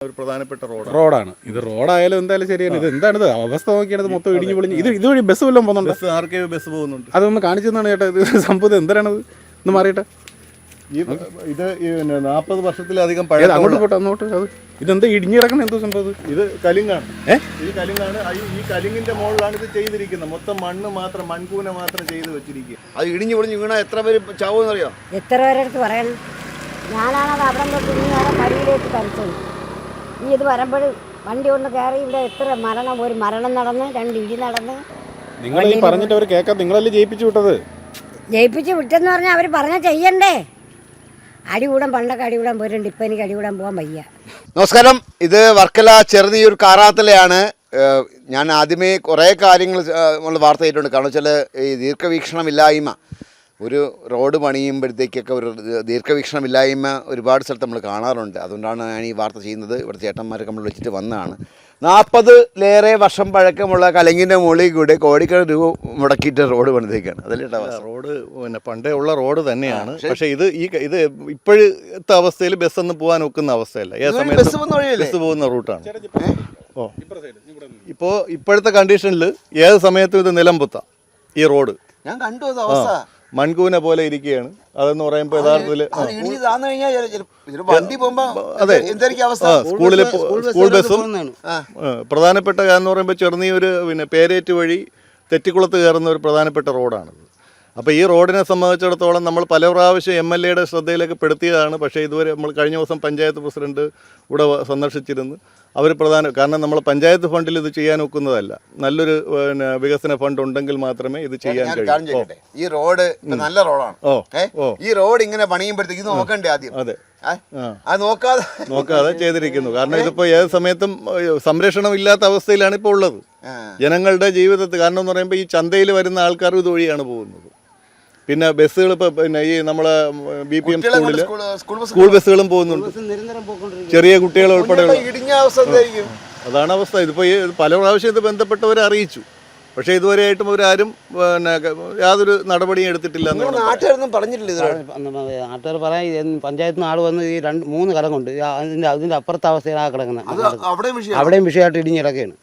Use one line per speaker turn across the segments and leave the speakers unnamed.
ഒരു പ്രധാനപ്പെട്ട റോഡാണ്.
റോഡാണ്. ഇത് റോഡായാലും എന്തായാലും ശരിയാണ്. ഇത് എന്താണ് ഇത്? അവസ്ഥ നോക്കിയാണ് ഇത് മൊത്തം ഇടിഞ്ഞു പൊളിഞ്ഞ്. ഇത് ഇതുവഴി ബസ് വല്ലതും പോകുന്നുണ്ട്?
ബസ് ആർ കെ ബസ് പോകുന്നുണ്ട്.
അതൊന്ന് കാണിച്ചെന്നാണ് ചേട്ടാ ഇത്. സംഭവം എന്തരാണത് ഒന്ന് മാറിയിട്ട്.
ഈ ഇത് നാൽപ്പത് വർഷത്തിലധികം പഴയ
അങ്ങോട്ട് പോട്ടെ അങ്ങോട്ട് അത് ഇതെന്താ ഇടിഞ്ഞു കിടക്കണം? എന്തോ സംഭവം ഇത്?
കലിങ്ങാണ്.
ഇത്
ഈ കലിങ്ങാണ്. ഈ- കലിങ്ങിന്റെ മുകളിലാണ് ഇത് ചെയ്തിരിക്കുന്നത്. മൊത്തം മണ്ണ് മാത്രം മൺകൂന മാത്രം ചെയ്ത് വെച്ചിരിക്കുക.
അത് ഇടിഞ്ഞു പൊളിഞ്ഞ് വീണ എത്ര പേര് ചാവുമെന്ന് അറിയാം
എത്ര പേരെടുത്ത് പറയണം ഞാനാണ് അവിടെ മടിയിലേക്ക് കളിച്ചത് ഈ ഇത് വരുമ്പോൾ വണ്ടി കൊണ്ട് കയറി ഇവിടെ എത്ര മരണം ഒരു മരണം നടന്ന് രണ്ട് ഇടി നടന്ന്.
നിങ്ങൾ ഈ പറഞ്ഞിട്ട് അവർ കേൾക്കാൻ നിങ്ങളല്ലേ ജയിപ്പിച്ചു വിട്ടത്?
ജയിപ്പിച്ച് വിട്ടെന്ന് പറഞ്ഞാൽ അവർ പറഞ്ഞാൽ ചെയ്യണ്ടേ? അടികൂടാൻ പണ്ടൊക്കെ അടികൂടാൻ പോയിട്ടുണ്ട് ഇപ്പം എനിക്ക് അടികൂടാൻ പോകാൻ വയ്യ.
നമസ്കാരം. ഇത് വർക്കല ചെറുനീയൂർ കാറാത്തലയാണ്. ഞാൻ ആദ്യമേ കുറേ കാര്യങ്ങൾ നമ്മൾ വാർത്ത ചെയ്തിട്ടുണ്ട് കാരണം വെച്ചാൽ ഈ ദീർഘവീക്ഷണമില്ലായ്മ. ഒരു റോഡ് പണിയുമ്പോഴത്തേക്കൊക്കെ ഒരു ദീർഘവീക്ഷണമില്ലായ്മ ഒരുപാട് സ്ഥലത്ത് നമ്മൾ കാണാറുണ്ട്. അതുകൊണ്ടാണ് ഞാൻ ഈ വാർത്ത ചെയ്യുന്നത്. ഇവിടുത്തെ ചേട്ടന്മാരൊക്കെ നമ്മൾ വിളിച്ചിട്ട് വന്നതാണ്. നാൽപ്പതിലേറെ വർഷം പഴക്കമുള്ള കലങ്ങിന്റെ മുകളിൽ കൂടെ കോടിക്കണക്കിന് രൂപ മുടക്കിയിട്ട് റോഡ് പണിതേക്കാണ്. അതല്ലേ
റോഡ് പിന്നെ പണ്ടേ ഉള്ള റോഡ് തന്നെയാണ്. പക്ഷെ ഇത് ഈ ഇത് ഇപ്പോഴത്തെ അവസ്ഥയിൽ ബസ് ഒന്നും പോകാൻ ഒക്കുന്ന അവസ്ഥയല്ല. ഏത് സമയത്ത്
ബസ് പോകുന്ന വഴിയല്ലേ?
ബസ് പോകുന്ന റൂട്ടാണ്. ഓ. ഇപ്പോൾ ഇപ്പോഴത്തെ കണ്ടീഷനിൽ ഏത് സമയത്തും ഇത് നിലംപൊത്താം ഈ റോഡ്.
ഞാൻ കണ്ടു അവസ്ഥ.
മൺകൂന പോലെ ഇരിക്കുകയാണ്. അതെന്ന് പറയുമ്പോൾ യഥാർത്ഥത്തിൽ
അത്.
സ്കൂളിലെ സ്കൂൾ ബസ്സും പ്രധാനപ്പെട്ട കാരണം എന്ന് പറയുമ്പോൾ ഒരു പിന്നെ പേരേറ്റ് വഴി തെറ്റിക്കുളത്ത് കയറുന്ന ഒരു പ്രധാനപ്പെട്ട റോഡാണിത്. അപ്പോൾ ഈ റോഡിനെ സംബന്ധിച്ചിടത്തോളം നമ്മൾ പല പ്രാവശ്യം എം എൽ എയുടെ ശ്രദ്ധയിലേക്ക് പെടുത്തിയതാണ്. പക്ഷേ ഇതുവരെ നമ്മൾ കഴിഞ്ഞ ദിവസം പഞ്ചായത്ത് പ്രസിഡന്റ് ഇവിടെ സന്ദർശിച്ചിരുന്നു. അവർ പ്രധാന കാരണം നമ്മൾ പഞ്ചായത്ത് ഫണ്ടിൽ ഇത് ചെയ്യാൻ ഒക്കുന്നതല്ല. നല്ലൊരു പിന്നെ വികസന ഫണ്ട് ഉണ്ടെങ്കിൽ മാത്രമേ ഇത് ചെയ്യാൻ കഴിയൂ.
ഈ റോഡ് നല്ല റോഡാണ്.
ഓ,
ഈ റോഡ് ഇങ്ങനെ പണിയുമ്പോഴത്തേക്ക് ഇത് നോക്കണ്ടേ ആദ്യം?
അതെ.
നോക്കാതെ
നോക്കാതെ ചെയ്തിരിക്കുന്നു. കാരണം ഇതിപ്പോ ഏത് സമയത്തും സംരക്ഷണം ഇല്ലാത്ത അവസ്ഥയിലാണ് ഇപ്പോൾ ഉള്ളത്. ജനങ്ങളുടെ ജീവിതത്തിൽ കാരണം എന്ന് പറയുമ്പോൾ ഈ ചന്തയിൽ വരുന്ന ആൾക്കാർ ഇതുവഴിയാണ് പോകുന്നത്. പിന്നെ ബസ്സുകൾ ഇപ്പോൾ പിന്നെ ഈ നമ്മളെ ബി പി എം സ്കൂളിൽ
സ്കൂൾ- സ്കൂൾ ബസ്
സ്കൂൾ ബസ്സുകളും പോകുന്നുണ്ട്. ചെറിയ കുട്ടികൾ
ഉൾപ്പെടെ
അതാണ് അവസ്ഥ. ഇതിപ്പോൾ ഈ പല പ്രാവശ്യം ഇത് ബന്ധപ്പെട്ടവരെ അറിയിച്ചു. പക്ഷേ ഇതുവരെയായിട്ടും അവരാരും പിന്നെ യാതൊരു നടപടിയും എടുത്തിട്ടില്ല.
നാട്ടുകാരൊന്നും പറഞ്ഞിട്ടില്ല ഇത്
നാട്ടുകാർ പറയാൻ പഞ്ചായത്ത് ആൾ വന്ന് ഈ രണ്ട് മൂന്ന് കലം കൊണ്ട് അതിന്റെ അതിന്റെ അതിന്റെ അപ്പുറത്തെ അവസ്ഥയിലാണ് കിടക്കുന്നത്.
അവിടെ
അവിടെയും വിഷയമായിട്ട് ഇടിഞ്ഞ് കിടക്കുകയാണ്.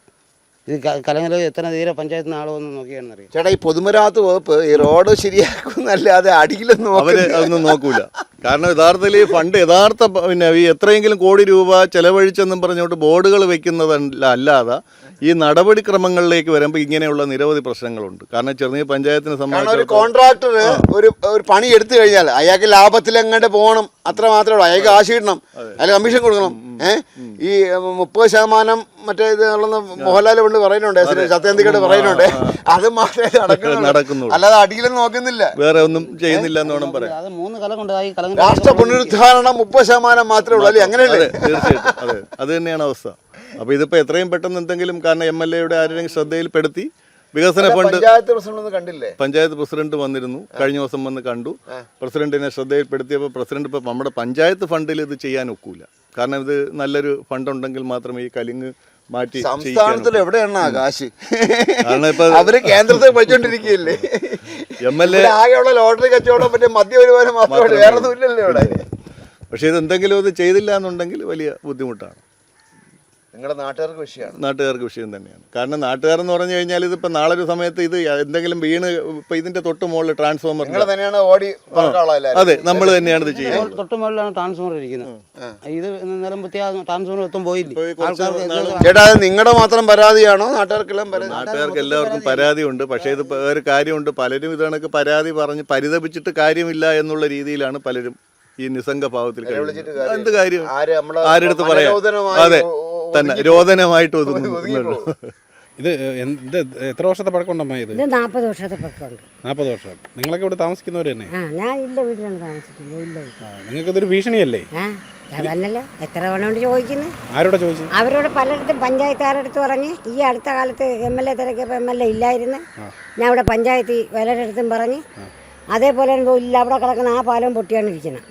ഇത് കലങ്ങൽ എത്ര തീരെ പഞ്ചായത്ത് നാൾ വന്ന് നോക്കിയാണെന്ന് അറിയാം
ചേട്ടാ ഈ പൊതുമരാമത്ത് വകുപ്പ് ഈ റോഡ് ശരിയാക്കുന്നല്ലാതെ അടിയിലൊന്നും
അവർ അതൊന്നും നോക്കൂല. കാരണം യഥാർത്ഥത്തിൽ ഈ ഫണ്ട് യഥാർത്ഥ പിന്നെ ഈ എത്രയെങ്കിലും കോടി രൂപ ചെലവഴിച്ചെന്നും പറഞ്ഞുകൊണ്ട് ബോർഡുകൾ വെക്കുന്നതല്ല അല്ലാതെ ഈ നടപടിക്രമങ്ങളിലേക്ക് വരുമ്പോൾ ഇങ്ങനെയുള്ള നിരവധി പ്രശ്നങ്ങളുണ്ട്. കാരണം ചെറുനീർ പഞ്ചായത്തിനെ
സംബന്ധിച്ച് ഒരു കോൺട്രാക്ടർ ഒരു ഒരു പണി എടുത്തു കഴിഞ്ഞാൽ അയാൾക്ക് ലാഭത്തിൽ എങ്ങോട്ട് പോകണം അത്ര മാത്രമേ ഉള്ളൂ. അയാൾക്ക് കാശ് കിട്ടണം. അയാൾ കമ്മീഷൻ കൊടുക്കണം. ഏഹ് ഈ മുപ്പത് ശതമാനം മറ്റേ ഇത് മോഹൻലാൽ കൊണ്ട് പറയുന്നുണ്ട് സത്യന്തിക്കോട് പറയുന്നുണ്ട്. അത് മാത്രമേ നടക്കുന്നു
നടക്കുന്നുള്ളൂ.
അല്ലാതെ അടിയിലൊന്നും നോക്കുന്നില്ല.
വേറെ ഒന്നും ചെയ്യുന്നില്ല എന്ന് വേണം പറയാം
അത് മൂന്ന് കലം കൊണ്ട് ഈ കലങ്ങൾ
രാഷ്ട്ര പുനരുദ്ധാരണം മുപ്പത് ശതമാനം മാത്രമേ ഉള്ളൂ. അല്ലെ? അങ്ങനെയല്ലേ?
തീർച്ചയായിട്ടും. അത് തന്നെയാണ് അവസ്ഥ. അപ്പോൾ ഇതിപ്പോൾ എത്രയും പെട്ടെന്ന് എന്തെങ്കിലും കാരണം എം എൽ എയുടെ ആരെങ്കിലും ശ്രദ്ധയിൽപ്പെടുത്തി വികസന ഫണ്ട്
പഞ്ചായത്ത് പ്രസിഡന്റ് കണ്ടില്ലേ?
പഞ്ചായത്ത് പ്രസിഡന്റ് വന്നിരുന്നു. കഴിഞ്ഞ ദിവസം വന്ന് കണ്ടു. പ്രസിഡന്റിനെ ശ്രദ്ധയിൽപ്പെടുത്തിയപ്പോൾ പ്രസിഡന്റ് ഇപ്പോൾ നമ്മുടെ പഞ്ചായത്ത് ഫണ്ടിൽ ഇത് ചെയ്യാൻ ഒക്കൂല. കാരണം ഇത് നല്ലൊരു ഫണ്ട് ഉണ്ടെങ്കിൽ മാത്രമേ ഈ കലിങ് മാറ്റി
സംസ്ഥാനത്തിൽ എവിടെയാണ് ആകാശ്? കാശ്
കാരണം ഇപ്പൊ
അവർ കേന്ദ്രത്തിൽ പഠിച്ചോണ്ടിരിക്കുകയല്ലേ
എം എൽ എ
ആകെയുള്ള ലോട്ടറി കച്ചവടം മറ്റേ മദ്യ വരുമാനം മാത്രമേ വേറെ ഒന്നും ഇല്ലല്ലോ ഇവിടെ
പക്ഷേ ഇത് എന്തെങ്കിലും ഇത് ചെയ്തില്ല എന്നുണ്ടെങ്കിൽ വലിയ ബുദ്ധിമുട്ടാണ്.
നിങ്ങളുടെ നാട്ടുകാർക്ക് വിഷയമാണ്.
നാട്ടുകാർക്ക് വിഷയം തന്നെയാണ്. കാരണം നാട്ടുകാരെന്ന് പറഞ്ഞു കഴിഞ്ഞാൽ ഇതിപ്പോൾ നാളെ ഒരു സമയത്ത് ഇത് എന്തെങ്കിലും വീണ് ഇപ്പം ഇതിന്റെ തൊട്ട് മുകളിൽ ട്രാൻസ്ഫോമർ
നിങ്ങൾ തന്നെയാണ് ഓടി
അതെ നമ്മൾ തന്നെയാണ് ഇത് ചെയ്യുന്നത്.
തൊട്ട് മുകളിലാണ് ട്രാൻസ്ഫോമർ ഇരിക്കുന്നത്. ഇത് ട്രാൻസ്ഫോമർ എത്തും പോയില്ലേ?
ചേട്ടാ അത് നിങ്ങളുടെ മാത്രം പരാതിയാണോ? നാട്ടുകാർക്കെല്ലാം
നാട്ടുകാർക്ക് എല്ലാവർക്കും പരാതിയുണ്ട്. പക്ഷേ ഇത് ഒരു കാര്യമുണ്ട്. പലരും ഇത് കണക്ക് പരാതി പറഞ്ഞ് പരിതപിച്ചിട്ട് കാര്യമില്ല എന്നുള്ള രീതിയിലാണ് പലരും ഈ നിസ്സംഗ ഭാവത്തിൽ. എന്ത് കാര്യം?
ആരുടെ അടുത്ത്
ആരെടുത്ത് പറയാം അതെ. തന്നെ രോദനമായിട്ട് ഒതുങ്ങുന്നു.
ഇത് എന്ത് എത്ര വർഷത്തെ പഴക്കമുണ്ടമ്മ ഇത്?
ഇത് നാൽപ്പത് വർഷത്തെ പക്കമുണ്ട്
നാൽപ്പത് വർഷം. നിങ്ങളൊക്കെ ഇവിടെ താമസിക്കുന്നവർ തന്നെ?
ആ ഞാൻ ഇല്ല വീട്ടിലാണ് താമസിക്കുന്നത് ഇല്ല വീട്ടിൽ.
നിങ്ങൾക്ക് ഇതൊരു ഭീഷണിയല്ലേ?
ആ അതല്ലല്ലോ എത്ര വേണോണ്ട് ചോദിക്കുന്നത്
ആരോടെ ചോദിച്ചു?
അവരോട് പലയിടത്തും പഞ്ചായത്തുകാരടുത്ത് പറഞ്ഞ് ഈ അടുത്ത കാലത്ത് എം എൽ എ തിരക്കിയപ്പോൾ എം എൽ എ ഇല്ലായിരുന്നു. ഞാൻ ഇവിടെ പഞ്ചായത്ത് പലരിടത്തും പറഞ്ഞ് അതേപോലെ എന്തോ ഇല്ല അവിടെ കിടക്കുന്ന ആ പാലം പൊട്ടിയാണ് ഇരിക്കുന്നത്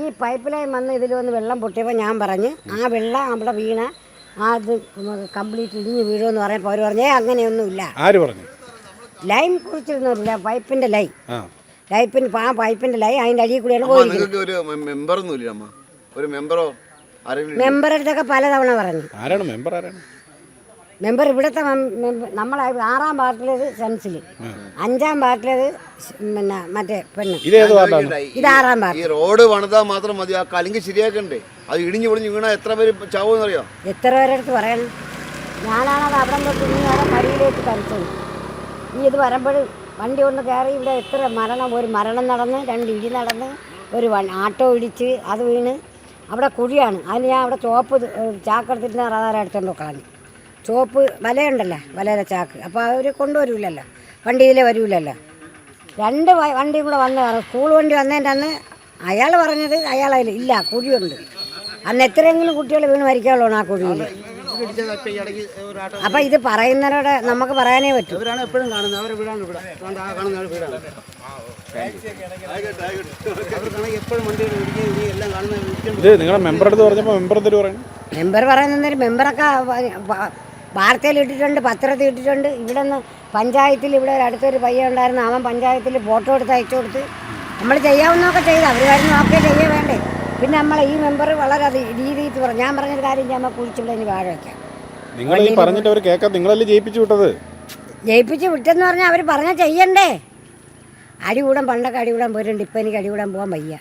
ഈ പൈപ്പ് ലൈൻ വന്ന് ഇതിൽ വന്ന് വെള്ളം പൊട്ടിയപ്പോൾ ഞാൻ പറഞ്ഞ് ആ വെള്ളം അവിടെ വീണ ഇത് കംപ്ലീറ്റ് ഇടിഞ്ഞ് വീഴുമെന്ന് പറയുമ്പോൾ അവർ പറഞ്ഞേ അങ്ങനെയൊന്നുമില്ല.
ആര് പറഞ്ഞു?
ലൈൻ കുറിച്ചിരുന്നില്ല പൈപ്പിന്റെ ലൈൻ. ലൈപ്പിന് ആ പൈപ്പിന്റെ ലൈൻ അതിന്റെ അടിയിൽ കൂടിയാണ് പോയിരിക്കുന്നത്
നിങ്ങൾക്ക് ഒരു മെമ്പർ ഒന്നും അമ്മ? ഒരു മെമ്പറോ ആരെങ്കിലും
മെമ്പറുടെ അടുത്തൊക്കെ പലതവണ പറഞ്ഞു.
ആരാണ് മെമ്പർ ആരാണ്?
മെമ്പർ ഇവിടുത്തെ നമ്മൾ നമ്മളെ ആറാം പാർട്ടിലേത് സെൻസിൽ അഞ്ചാം പാർട്ടിലേത് പിന്നെ മറ്റേ പെണ്ണ്. ഇത് ആറാം
ഈ
പാർട്ടി
റോഡ് പണിതാൽ മാത്രം മതി ആ കലിങ്ക് ശരിയാക്കണ്ടേ? അത് ഇടിഞ്ഞു പൊളിഞ്ഞ് വീണാൽ എത്ര പേര് അറിയോ
എത്ര പേരെടുത്ത് പറയണം ഞാനാണത് അവിടെ തൊട്ടിങ്ങനെ മടിയിലേക്ക് കളിച്ചത് ഈ ഇത് വരുമ്പോൾ വണ്ടി ഒന്ന് കയറി ഇവിടെ എത്ര മരണം ഒരു മരണം നടന്ന് രണ്ട് ഇടി നടന്ന് ഒരു ആട്ടോ ഇടിച്ച് അത് വീണ് അവിടെ കുഴിയാണ്. അതിന് ഞാൻ അവിടെ ചോപ്പ് ചാക്കെടുത്തിട്ട് റാധാരം എടുത്തോണ്ട് കളഞ്ഞു ചോപ്പ് വലയുണ്ടല്ലോ വലയുടെ ചാക്ക്. അപ്പോൾ അവർ കൊണ്ടുവരില്ലല്ലോ വണ്ടിയിലെ വരില്ലല്ലോ രണ്ട് വണ്ടി വണ്ടിയും കൂടെ വന്ന് സ്കൂൾ വണ്ടി വന്നതിന്റെ അന്ന് അയാൾ പറഞ്ഞത് അയാളതിൽ ഇല്ല കുഴിയുണ്ട്. അന്ന് എത്രയെങ്കിലും കുട്ടികൾ വീണ് മരിക്കാനുള്ളൂ ആ കുഴിയിൽ. അപ്പൊ ഇത് പറയുന്നവരോട് നമുക്ക് പറയാനേ പറ്റൂ.
ഇവരാണ് എപ്പോഴും കാണുന്നത്. അവരെ വീടാണ് ഇവിടെ. അതുകൊണ്ട് ആ കാണുന്ന വീടാണ്. അവർക്കാണെങ്കിൽ എപ്പോഴും വണ്ടികൾ ഇടിക്കുകയും ഇടിക്കുകയും എല്ലാം കാണുന്ന ഇടിക്കുകയും
ഇത് നിങ്ങളെ മെമ്പർ അടുത്ത് പറഞ്ഞപ്പോൾ മെമ്പർ എന്തൊരു
മെമ്പർ പറയുന്ന മെമ്പറൊക്കെ വാർത്തയിൽ ഇട്ടിട്ടുണ്ട് പത്രത്തിൽ ഇട്ടിട്ടുണ്ട്. ഇവിടെ നിന്ന് പഞ്ചായത്തിൽ ഇവിടെ ഒരു അടുത്തൊരു പയ്യ ഉണ്ടായിരുന്നു. അവൻ പഞ്ചായത്തിൽ ഫോട്ടോ എടുത്ത് അയച്ചു കൊടുത്ത്. നമ്മൾ ചെയ്യാവുന്നതൊക്കെ ചെയ്ത്. അവർ വരുന്ന ഒക്കെ ചെയ്യേ വേണ്ടേ? പിന്നെ നമ്മൾ ഈ മെമ്പർ വളരെ അത് രീതിയിൽ പറഞ്ഞു. ഞാൻ പറഞ്ഞൊരു കാര്യം ഞാൻ കുഴിച്ചുള്ള ഇനി വാഴ വയ്ക്കാം
നിങ്ങൾ ഈ പറഞ്ഞിട്ട് അവർ കേൾക്കാൻ നിങ്ങളല്ലേ ജയിപ്പിച്ചു വിട്ടത്?
ജയിപ്പിച്ച് വിട്ടെന്ന് പറഞ്ഞാൽ അവർ പറഞ്ഞാൽ ചെയ്യണ്ടേ? അടികൂടാൻ പണ്ടൊക്കെ അടികൂടാൻ പോയിട്ടുണ്ട് ഇപ്പം എനിക്ക് അടികൂടാൻ പോകാൻ വയ്യ.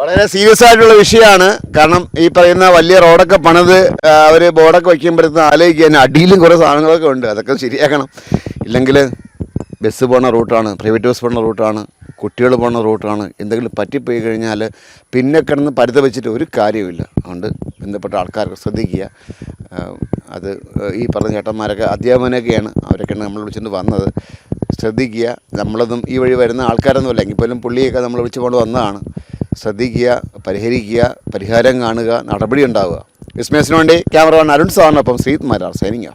വളരെ സീരിയസ് ആയിട്ടുള്ള വിഷയമാണ്. കാരണം ഈ പറയുന്ന വലിയ റോഡൊക്കെ പണിത് അവർ ബോർഡൊക്കെ വയ്ക്കുമ്പോഴത്തേന് ആലോചിക്കാൻ അടിയിലും കുറേ സാധനങ്ങളൊക്കെ ഉണ്ട്. അതൊക്കെ ശരിയാക്കണം. ഇല്ലെങ്കിൽ ബസ് പോണ റൂട്ടാണ് പ്രൈവറ്റ് ബസ് പോണ റൂട്ടാണ്. കുട്ടികൾ പോണ റൂട്ടാണ്. എന്തെങ്കിലും പറ്റിപ്പോയി കഴിഞ്ഞാൽ പിന്നെ കിടന്ന് പരിതപിച്ചിട്ട് ഒരു കാര്യമില്ല അതുകൊണ്ട് ബന്ധപ്പെട്ട ആൾക്കാർക്ക് ശ്രദ്ധിക്കുക. അത് ഈ പറഞ്ഞ ചേട്ടന്മാരൊക്കെ അധ്യാപനമൊക്കെയാണ് അവരൊക്കെയാണ് നമ്മൾ വിളിച്ചുകൊണ്ട് വന്നത്. ശ്രദ്ധിക്കുക. നമ്മളതും ഈ വഴി വരുന്ന ആൾക്കാരൊന്നുമല്ല. എങ്കിൽ പോലും പുള്ളിയൊക്കെ നമ്മൾ വിളിച്ചുകൊണ്ട് വന്നതാണ്. ശ്രദ്ധിക്കുക പരിഹരിക്കുക പരിഹാരം കാണുക നടപടി ഉണ്ടാവുക. വിസ്മയസിന് വേണ്ടി ക്യാമറമാൻ അരുൺ സാറിനൊപ്പം ശ്രീത് മാരാർ സൈനിങ്